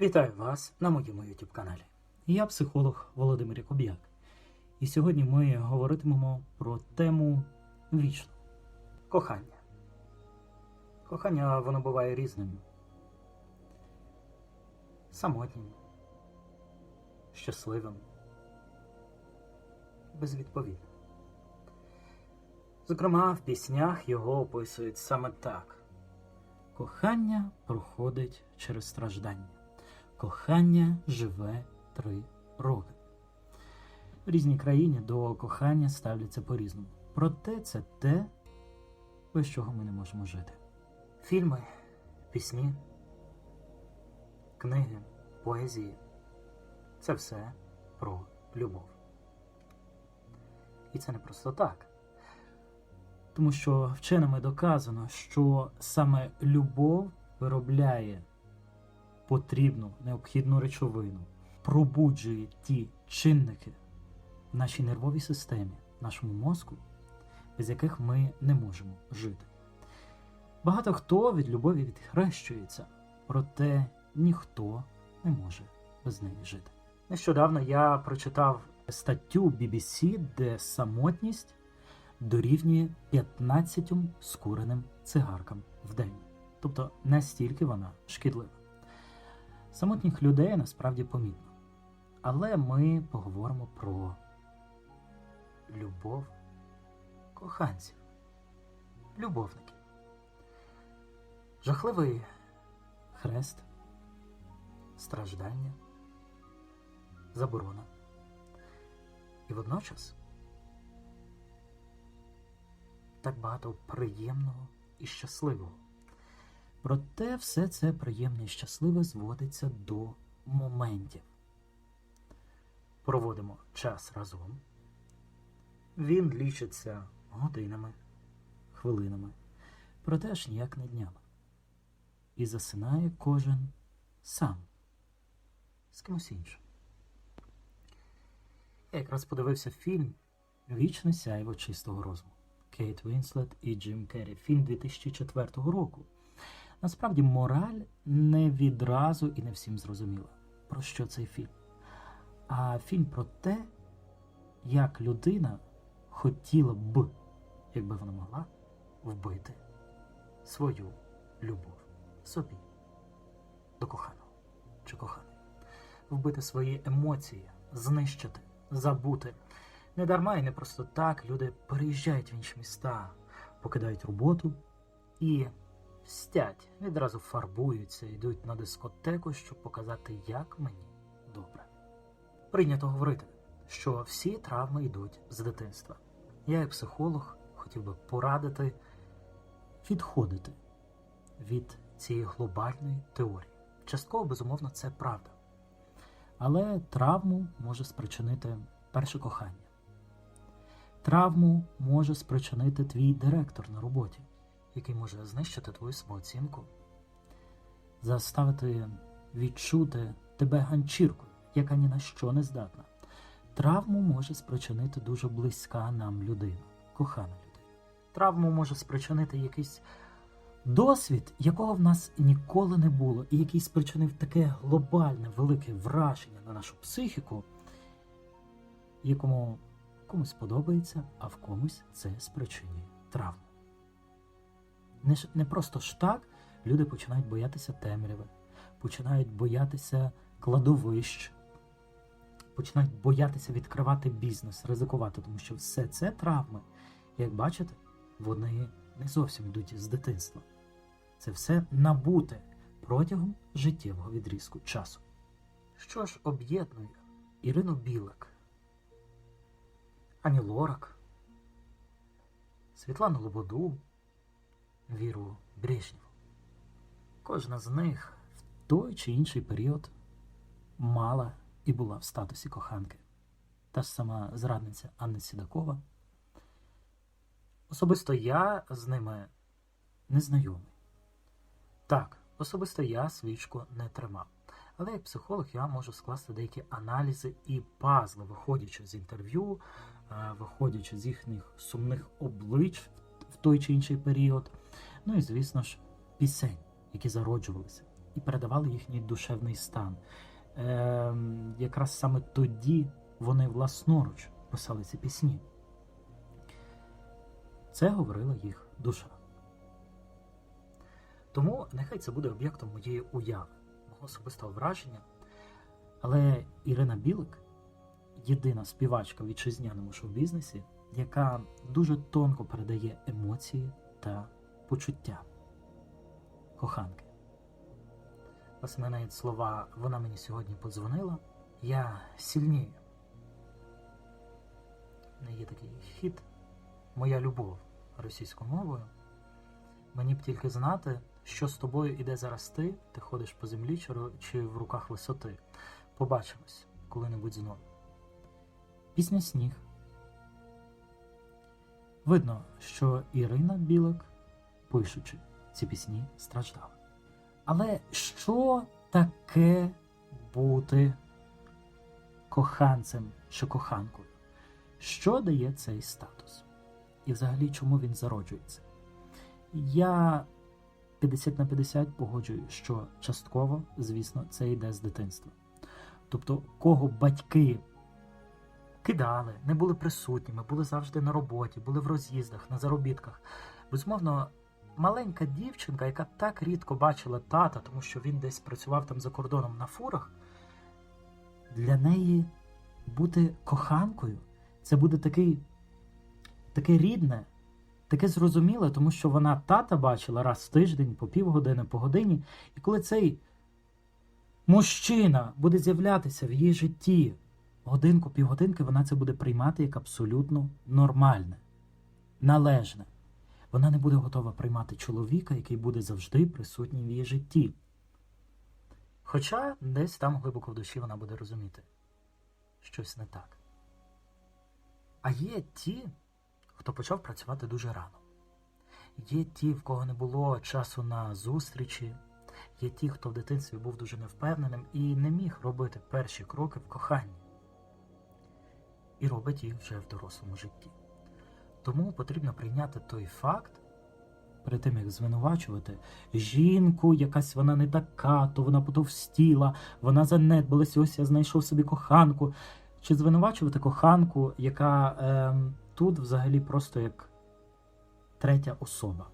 Вітаю вас на моєму YouTube каналі. Я психолог Володимир Якуб'як. І сьогодні ми говоритимемо про тему вічно кохання. Кохання воно буває різним. Самотнім, щасливим, безвідповідним. Зокрема, в піснях його описують саме так: кохання проходить через страждання. Кохання живе три роки. В різній країні до кохання ставляться по-різному. Проте це те, без чого ми не можемо жити. Фільми, пісні, книги, поезії це все про любов. І це не просто так. Тому що вченими доказано, що саме любов виробляє потрібну необхідну речовину, пробуджує ті чинники в нашій нервовій системі, нашому мозку, без яких ми не можемо жити. Багато хто від любові відхрещується, проте ніхто не може без неї жити. Нещодавно я прочитав статтю BBC, де самотність дорівнює 15 скуреним цигаркам в день. Тобто настільки вона шкідлива. Самотніх людей насправді помітно. Але ми поговоримо про любов коханців, любовників. Жахливий хрест, страждання, заборона. І водночас так багато приємного і щасливого. Проте все це приємне і щасливе зводиться до моментів. Проводимо час разом. Він лічиться годинами, хвилинами, проте ж ніяк не днями. І засинає кожен сам з кимось іншим. Я якраз подивився фільм Вічне сяйво чистого розуму Кейт Вінслет і Джим Керрі. Фільм 2004 року. Насправді, мораль не відразу і не всім зрозуміла, про що цей фільм. А фільм про те, як людина хотіла б, якби вона могла, вбити свою любов собі до коханого чи коханої, вбити свої емоції, знищити, забути. Не дарма і не просто так люди переїжджають в інші міста, покидають роботу і стять, відразу фарбуються, йдуть на дискотеку, щоб показати, як мені добре. Прийнято говорити, що всі травми йдуть з дитинства. Я, як психолог, хотів би порадити відходити від цієї глобальної теорії. Частково, безумовно, це правда. Але травму може спричинити перше кохання. Травму може спричинити твій директор на роботі який може знищити твою самооцінку, заставити відчути тебе ганчіркою, яка ні на що не здатна. Травму може спричинити дуже близька нам людина, кохана людина. Травму може спричинити якийсь досвід, якого в нас ніколи не було, і який спричинив таке глобальне велике враження на нашу психіку, якому комусь подобається, а в комусь це спричинює травму. Не, не просто ж так люди починають боятися темряви, починають боятися кладовищ, починають боятися відкривати бізнес, ризикувати, тому що все це травми. Як бачите, вони не зовсім йдуть з дитинства. Це все набуте протягом життєвого відрізку часу. Що ж об'єднує Ірину Білик, Ані Лорак, Світлану Лободу, Віру Брежнєву. Кожна з них в той чи інший період мала і була в статусі коханки. Та ж сама зрадниця Анна Сідакова. Особисто я з ними не знайомий. Так, особисто я свічку не тримав. Але як психолог я можу скласти деякі аналізи і пазли, виходячи з інтерв'ю, е, виходячи з їхніх сумних облич в той чи інший період. Ну і, звісно ж, пісень, які зароджувалися і передавали їхній душевний стан. Ем, якраз саме тоді вони власноруч писали ці пісні. Це говорила їх душа. Тому нехай це буде об'єктом моєї уяви, мого особистого враження. Але Ірина Білик єдина співачка в вітчизняному шоу-бізнесі, яка дуже тонко передає емоції та почуття коханки. Ось навіть слова вона мені сьогодні подзвонила. Я сильнію. Не є такий хіт Моя любов російською мовою. Мені б тільки знати, що з тобою іде зараз ти, ти ходиш по землі чи в руках висоти. Побачимось коли-небудь знову. Пісня Сніг. Видно, що Ірина Білик, пишучи ці пісні, страждала. Але що таке бути коханцем чи коханкою? Що дає цей статус? І взагалі чому він зароджується? Я 50 на 50 погоджую, що частково, звісно, це йде з дитинства. Тобто, кого батьки кидали, не були присутніми, були завжди на роботі, були в роз'їздах, на заробітках. Безумовно, маленька дівчинка, яка так рідко бачила тата, тому що він десь працював там за кордоном на фурах, для неї бути коханкою це буде такий, таке рідне, таке зрозуміле, тому що вона тата бачила раз в тиждень, по півгодини, по годині. І коли цей мужчина буде з'являтися в її житті годинку, півгодинки, вона це буде приймати як абсолютно нормальне, належне. Вона не буде готова приймати чоловіка, який буде завжди присутній в її житті. Хоча десь там глибоко в душі вона буде розуміти, щось не так. А є ті, хто почав працювати дуже рано. Є ті, в кого не було часу на зустрічі, є ті, хто в дитинстві був дуже невпевненим і не міг робити перші кроки в коханні. І робить їх вже в дорослому житті. Тому потрібно прийняти той факт, перед тим як звинувачувати жінку, якась вона не така, то вона потовстіла, вона занедбалася, ось я знайшов собі коханку. Чи звинувачувати коханку, яка ем, тут взагалі просто як третя особа,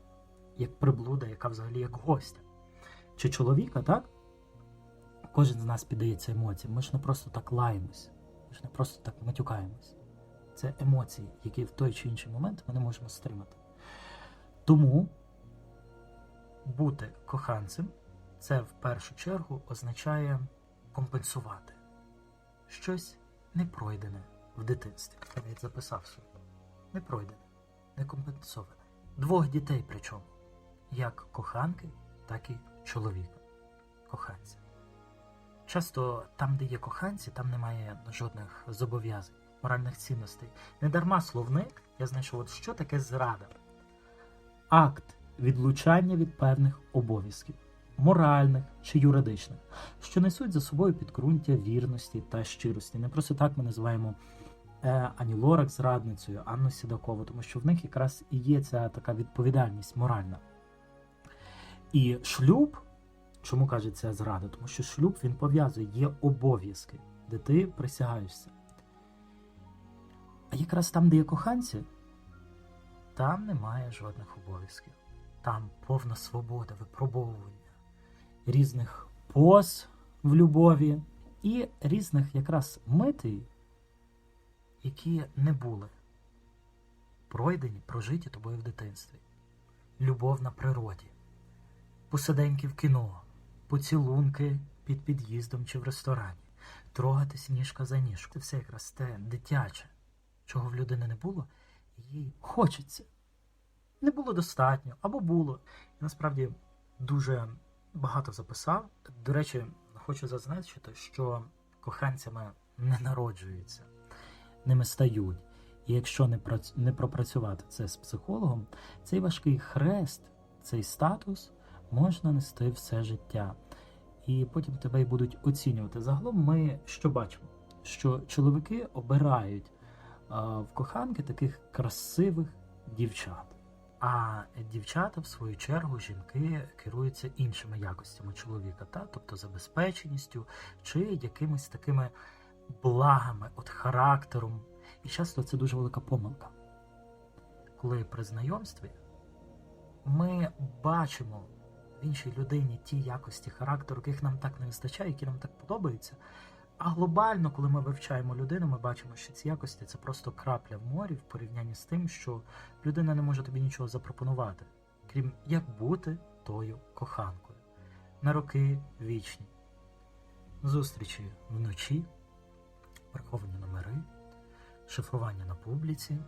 як приблуда, яка взагалі як гостя. Чи чоловіка, так? Кожен з нас піддається емоціям. Ми ж не просто так лаємось, ми ж не просто так матюкаємось. Це емоції, які в той чи інший момент ми не можемо стримати. Тому бути коханцем це в першу чергу означає компенсувати щось не пройдене в дитинстві. Я навіть записав собі. Не пройдене, не компенсоване. Двох дітей причому. Як коханки, так і чоловіка. Коханця. Часто там, де є коханці, там немає жодних зобов'язань, моральних цінностей. Недарма словник я знайшов, от що таке зрада. Акт відлучання від певних обов'язків, моральних чи юридичних, що несуть за собою підґрунтя вірності та щирості. Не просто так ми називаємо е, Ані Лорак зрадницею, Анну Сідакову, тому що в них якраз і є ця така відповідальність моральна. І шлюб, чому каже зрада? Тому що шлюб він пов'язує, є обов'язки, де ти присягаєшся. А якраз там, де є коханці, там немає жодних обов'язків. Там повна свобода, випробовування різних поз в любові і різних якраз митей, які не були пройдені, прожиті тобою в дитинстві. Любов на природі, посиденьки в кіно, поцілунки під під'їздом чи в ресторані, трогатись ніжка за ніжку. Це все якраз те дитяче, чого в людини не було, їй хочеться. Не було достатньо або було. І насправді дуже багато записав. До речі, хочу зазначити, що коханцями не народжуються, ними стають. І якщо не, прац... не пропрацювати це з психологом, цей важкий хрест, цей статус можна нести все життя. І потім тебе й будуть оцінювати. Загалом ми що бачимо? Що чоловіки обирають в коханки таких красивих дівчат, А дівчата, в свою чергу, жінки керуються іншими якостями чоловіка, та? тобто забезпеченістю чи якимись такими благами, от характером. І часто це дуже велика помилка. Коли при знайомстві ми бачимо в іншій людині ті якості характеру, яких нам так не вистачає, які нам так подобаються. А глобально, коли ми вивчаємо людину, ми бачимо, що ці якості це просто крапля в морі в порівнянні з тим, що людина не може тобі нічого запропонувати, крім як бути тою коханкою. На роки вічні, зустрічі вночі, приховані номери, шифрування на публіці,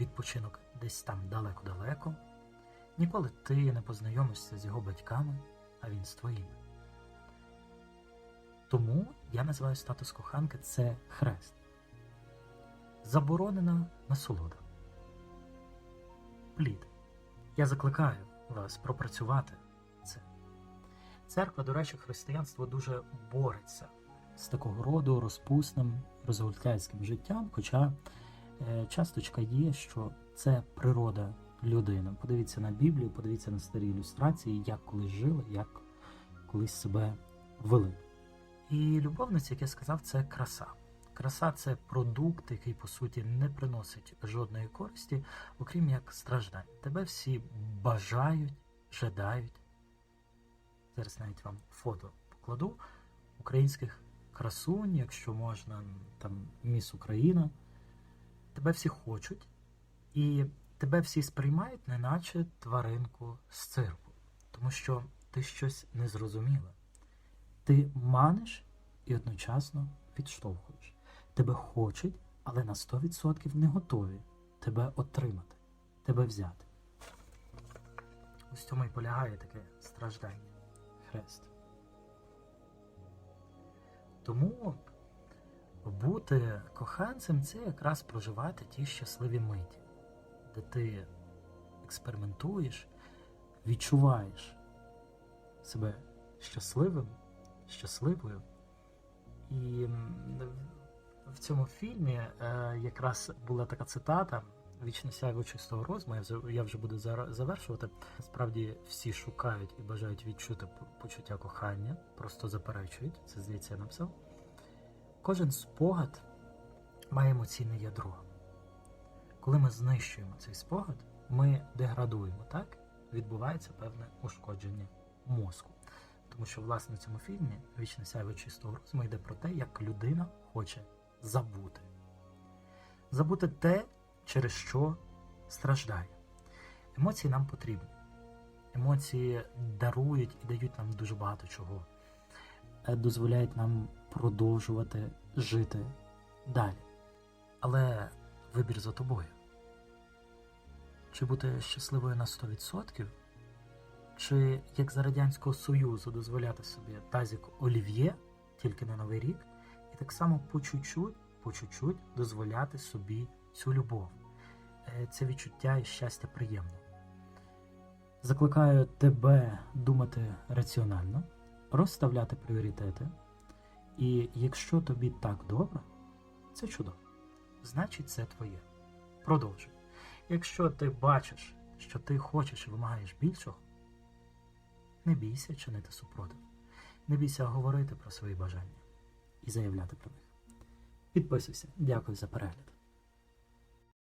відпочинок десь там далеко-далеко. Ніколи ти не познайомишся з його батьками, а він з твоїми. Тому я називаю статус коханки це хрест. Заборонена насолода. Плід. Я закликаю вас пропрацювати це. Церква, до речі, християнство дуже бореться з такого роду розпусним розгультяйським життям, хоча е, часточка є, що це природа людини. Подивіться на Біблію, подивіться на старі ілюстрації, як колись жили, як колись себе вели. І любовниця, як я сказав, це краса. Краса це продукт, який по суті не приносить жодної користі, окрім як страждань. Тебе всі бажають, жадають. Зараз навіть вам фото покладу українських красунь, якщо можна, там міс Україна. Тебе всі хочуть, і тебе всі сприймають, неначе тваринку з цирку, тому що ти щось незрозуміле. Ти маниш і одночасно відштовхуєш. Тебе хочуть, але на 100% не готові тебе отримати, тебе взяти. Ось цьому і полягає таке страждання. Хрест. Тому бути коханцем це якраз проживати ті щасливі миті, де ти експериментуєш, відчуваєш себе щасливим щасливою. І в цьому фільмі е, якраз була така цитата Вічно сяйво чистого розуму, я вже буду завершувати. Насправді всі шукають і бажають відчути почуття кохання, просто заперечують, це здається, я написав. Кожен спогад має емоційне ядро. Коли ми знищуємо цей спогад, ми деградуємо, так? Відбувається певне ушкодження мозку. Тому що, власне, в цьому фільмі Вічне сяйво чистого розуму йде про те, як людина хоче забути. Забути те, через що страждає. Емоції нам потрібні. Емоції дарують і дають нам дуже багато чого. Е, дозволяють нам продовжувати жити далі. Але вибір за тобою. Чи бути щасливою на 100%? Чи як за Радянського Союзу дозволяти собі тазік олів'є тільки на Новий рік, і так само по чуть-чуть, по чуть-чуть дозволяти собі цю любов, Е, це відчуття і щастя приємне. Закликаю тебе думати раціонально, розставляти пріоритети. І якщо тобі так добре, це чудово. Значить, це твоє. Продовжуй. Якщо ти бачиш, що ти хочеш і вимагаєш більшого, не бійся чинити супротив. Не бійся говорити про свої бажання і заявляти про них. Підписуйся. Дякую за перегляд.